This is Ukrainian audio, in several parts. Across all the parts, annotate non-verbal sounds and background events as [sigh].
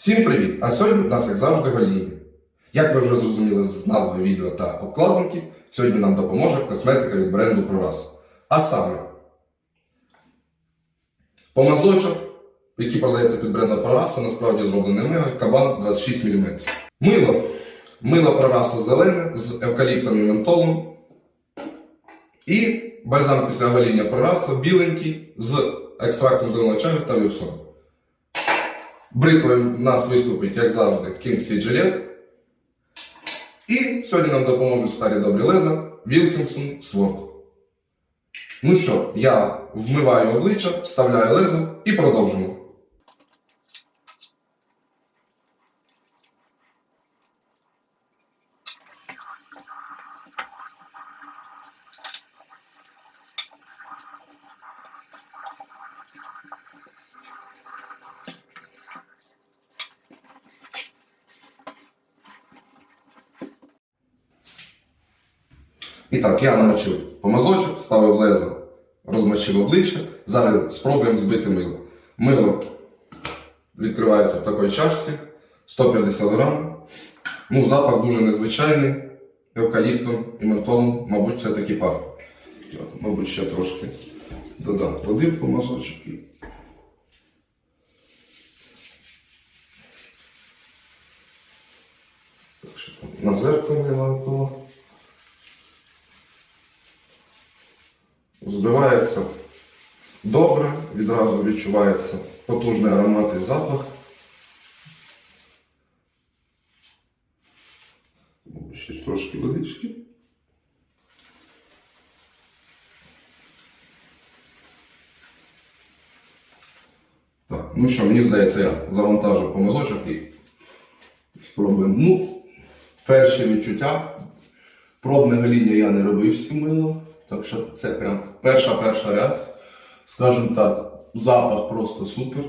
Всім привіт! А сьогодні у нас, як завжди, гоління. Як ви вже зрозуміли з назви відео та обкладинки, сьогодні нам допоможе косметика від бренду ProRas. А саме помазочок, який продається під брендом ProRas, насправді зроблений мило, кабан 26 мм. Мило. Мило ProRas зелене з евкаліптом і ментолом. І бальзам після гоління ProRas біленький з екстрактом зеленого чаю та вівсом. Бритвою нас виступить, як завжди, King Сі Gillette. І сьогодні нам допоможуть старі добрі леза Wilkinson Sword. Ну що, я вмиваю обличчя, вставляю лезо і продовжимо. І так, я намочив помазочок, вставив лезо, розмочив обличчя. Зараз спробуємо збити мило. Мило відкривається в такій чашці 150 грам. Ну, запах дуже незвичайний. Евкаліптом і ментолом, мабуть, все-таки пахне. Мабуть, ще трошки додам води в помазочок. На зеркало лампало. Збивається добре, відразу відчувається потужний аромат і запах. Ще трошки водички. Так, ну що, мені здається, я завантажив помазочок і спробуємо. Ну, перші відчуття. Пробне гоління я не робив цим милом, так що це прям перша перша реакція. Скажімо так, запах просто супер.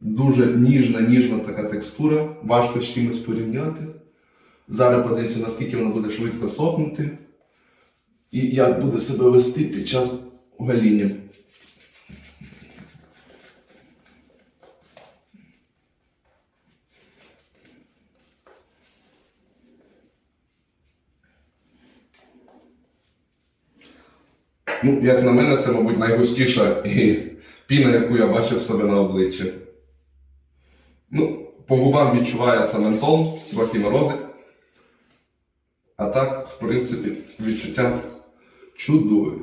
Дуже ніжна, ніжна така текстура, важко з чимось порівняти. Зараз подивимося, наскільки воно буде швидко сохнути і як буде себе вести під час гоління. Ну, як на мене, це, мабуть, найгустіша і піна, яку я бачив себе на обличчі. Ну, по губам відчувається ментол, трохи морозить. А так, в принципі, відчуття чудові.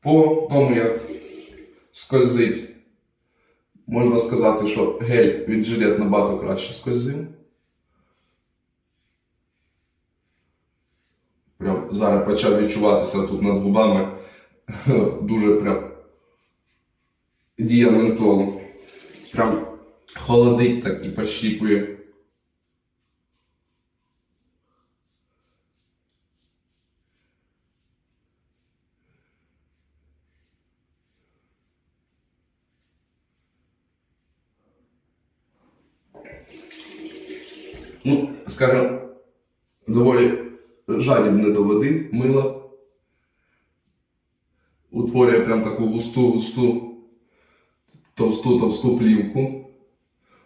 По тому, як скользить, можна сказати, що гель від жилет набагато краще скользив. Прям зараз почав відчуватися тут над губами [laughs] дуже прям дія ментолу. Прям холодить так і пощіпує. Ну, скажімо, доволі жадібне до води, мило. Утворює прям таку густу, густу, товсту, товсту плівку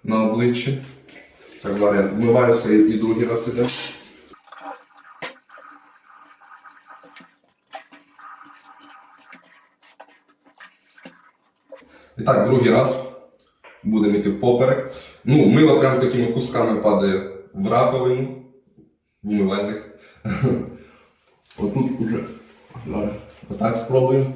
на обличчі. Так, зараз я вмиваюся і, другий раз іде. І так, другий раз будемо йти в поперек. Ну, мило прям такими кусками падає в раковину, умивальник. [laughs] Отут уже отак спробуємо.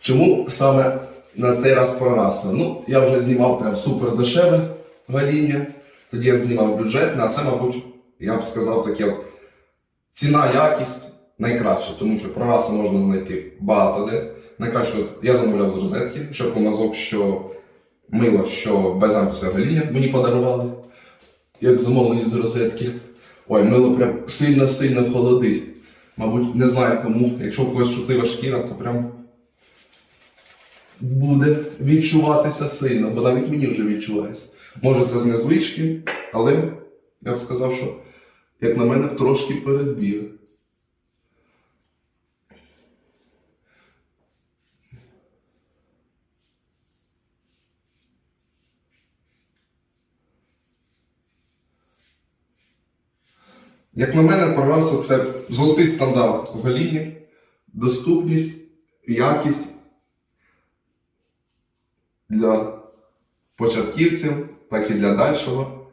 Чому саме на цей раз прораса? Ну, я вже знімав прям супер дешеве гоління. Тоді я знімав бюджетне, а це, мабуть, я б сказав таке от ціна, якість найкраще, тому що прорасу можна знайти багато де. Найкраще я замовляв з розетки, що помазок, що мило, що після гоління мені подарували, як замовлені з розетки. Ой, мило прям сильно-сильно холодить. Мабуть, не знаю кому. Якщо у когось чутлива шкіра, то прям буде відчуватися сильно, бо навіть мені вже відчувається. Може це з незвички, але я б сказав, що, як на мене, трошки перебір. Як на мене, Програсо це золотий стандарт в голінні, доступність, якість для початківців, так і для дальшого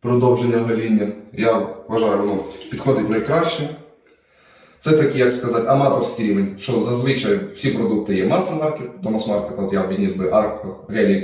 продовження гоління. Я вважаю, воно підходить найкраще. Це такий, як сказати, аматорський рівень, що зазвичай всі продукти є маса-маркет, до мас-маркета, от я відніс би арко, гель,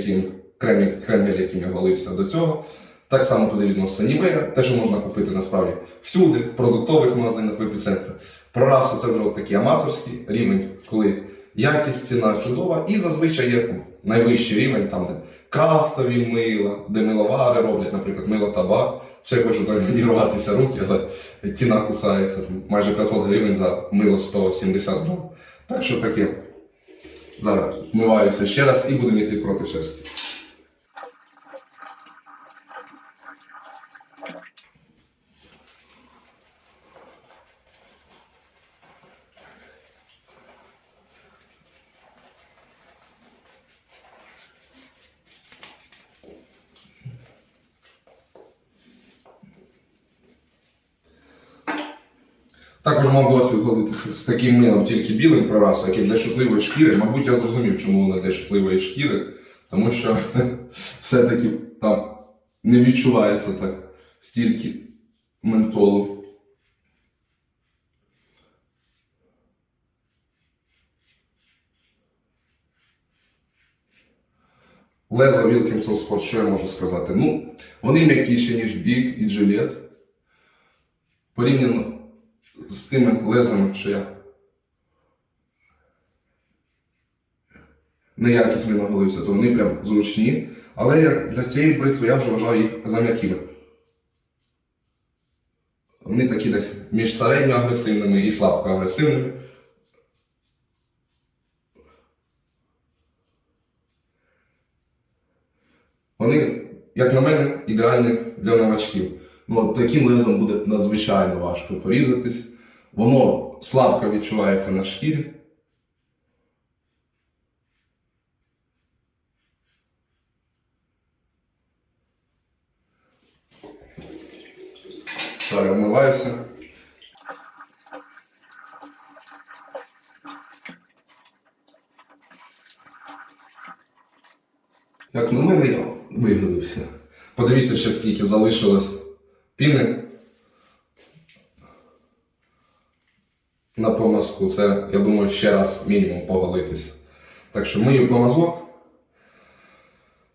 крем, крем гель, яким я голився до цього. Так само туди відноситься Нівея, те, що можна купити насправді всюди, в продуктових магазинах, в епіцентрах. Про расу це вже такий аматорський рівень, коли якість, ціна чудова, і зазвичай є там, найвищий рівень, там, де крафтові мила, де миловари роблять, наприклад, мило табак. Ще хочу тренуватися руки, але ціна кусається там, майже 500 гривень за мило 170 грам. Так що таке. Зараз вмиваюся ще раз і будемо йти проти шерсті. Також мав досвід ходитися з таким милом, тільки білим прорасу, який для чутливої шкіри. Мабуть, я зрозумів, чому воно для чутливої шкіри, тому що [laughs] все-таки там не відчувається так стільки ментолу. Лезо Wilkinson Sport, що я можу сказати? Ну, вони м'якіші, ніж Big і Gillette. Порівняно з тими лезами, що я неякісно наголився, то вони прям зручні. Але я, для цієї бритви я вже вважаю їх за м'якими. Вони такі десь між середньо агресивними і слабко агресивними. Вони, як на мене, ідеальні для новачків. Ну, таким лезом буде надзвичайно важко порізатись. Воно слабко відчувається на шкірі. Зараз вмиваюся. Як на мене, я виголився. Подивіться ще скільки залишилось піни на помазку. Це, я думаю, ще раз мінімум поголитися. Так що мию помазок.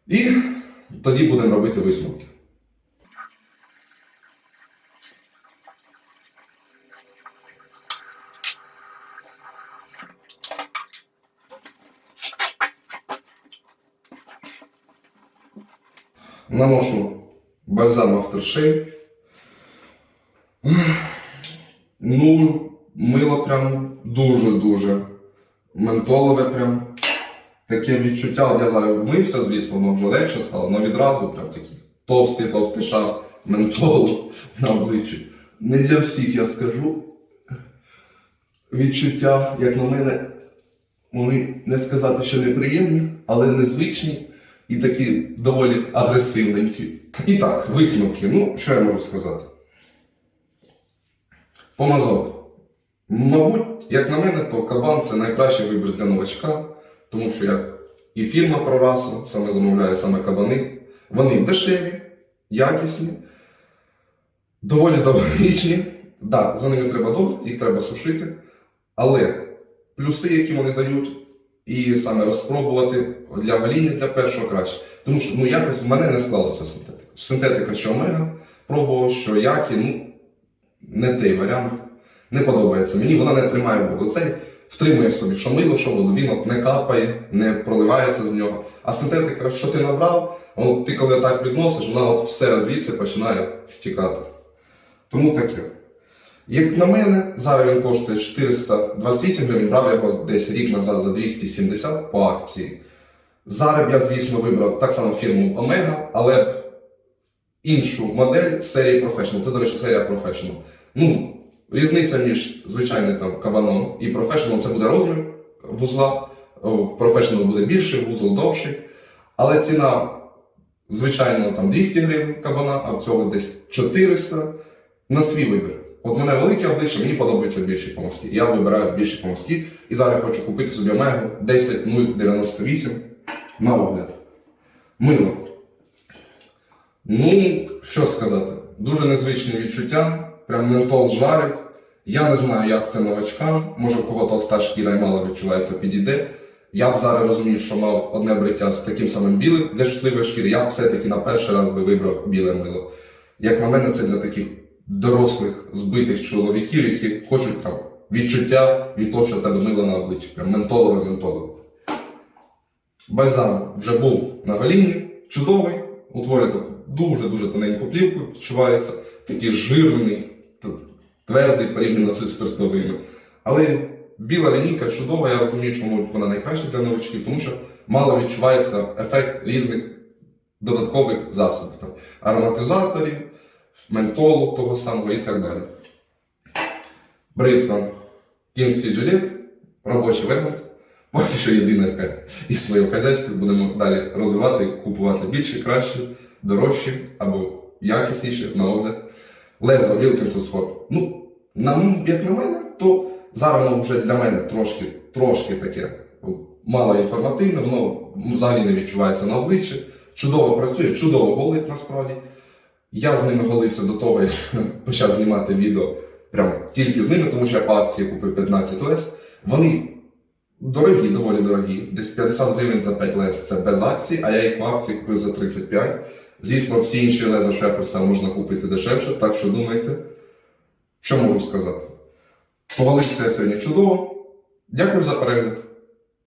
І тоді будемо робити висновки. Наношу бальзам Aftershave. Ну, мило прям дуже-дуже ментолове прям. Таке відчуття. От я зараз вмився, звісно, воно вже легше стало, але відразу прям такий товстий, товстий шар ментолу на обличчі. Не для всіх я скажу. Відчуття, як на мене, вони не сказати, що неприємні, але незвичні і такі доволі агресивненькі. І так, висновки. Ну, що я можу сказати? Помазок. Мабуть, як на мене, то кабан це найкращий вибір для новачка, тому що як і фірма про расу саме замовляє саме кабани. Вони дешеві, якісні, доволі довговічні. Так, за ними треба догляд, їх треба сушити. Але плюси, які вони дають, і саме розпробувати для гоління для першого краще. Тому що ну, якось в мене не склалося синтетика. Синтетика, що омега, пробував, що які, ну, не той варіант. Не подобається мені, вона не тримає воду. Цей втримує в собі, що мило, що воду. Він от не капає, не проливається з нього. А синтетика, що ти набрав, от ти коли так відносиш, вона от все звідси починає стікати. Тому таке. Як на мене, зараз він коштує 428 гривень, брав його десь рік назад за 270 по акції. Зараз я, звісно, вибрав так само фірму Omega, але іншу модель серії Professional. Це, до речі, серія Professional. Ну, різниця між звичайним там кабаном і Professional це буде розмір вузла. В Professional буде більший, вузол довший. Але ціна Звичайно, там 200 гривень кабана, а в цього десь 400 на свій вибір. От мене велике обличчя, мені подобаються більші помазки. Я вибираю більші помазки. І зараз я хочу купити собі омегу 10098 на огляд. Мило. Ну, що сказати, дуже незвичне відчуття, прям ментол жарить. Я не знаю, як це новачкам. Може, в кого толста шкіра і мало відчуває, то підійде. Я б зараз розумію, що мав одне бриття з таким самим білим для чутливої шкіри. Я б все-таки на перший раз би вибрав біле мило. Як на мене, це для таких дорослих, збитих чоловіків, які хочуть там відчуття від того, що в тебе мило на обличчі. Прям ментолове ментолове. Бальзам вже був на голінні, чудовий, утворює таку дуже-дуже тоненьку плівку, відчувається такий жирний, твердий порівняно зі спиртовими. Але біла лінійка чудова, я розумію, чому вона найкраща для новичків, тому що мало відчувається ефект різних додаткових засобів, там, ароматизаторів, ментолу того самого і так далі. Бритва Кінсі Жилет, робочий варіант. Поки що єдина яка із своєго хазяйства будемо далі розвивати, купувати більше, краще, дорожче або якісніше на огляд. Лезо Wilkinson Sword. Ну, на, як на мене, то зараз воно вже для мене трошки, трошки таке ну, мало інформативне, воно взагалі не відчувається на обличчі. Чудово працює, чудово голить насправді. Я з ними голився до того, [laughs] як почав знімати відео прям тільки з ними, тому що я по акції купив 15 лес. Вони дорогі, доволі дорогі. Десь 50 гривень за 5 лес це без акції, а я їх по акції купив за 35. Звісно, всі інші леза, що можна купити дешевше, так що думайте, що можу сказати. Повалився сьогодні чудово. Дякую за перегляд.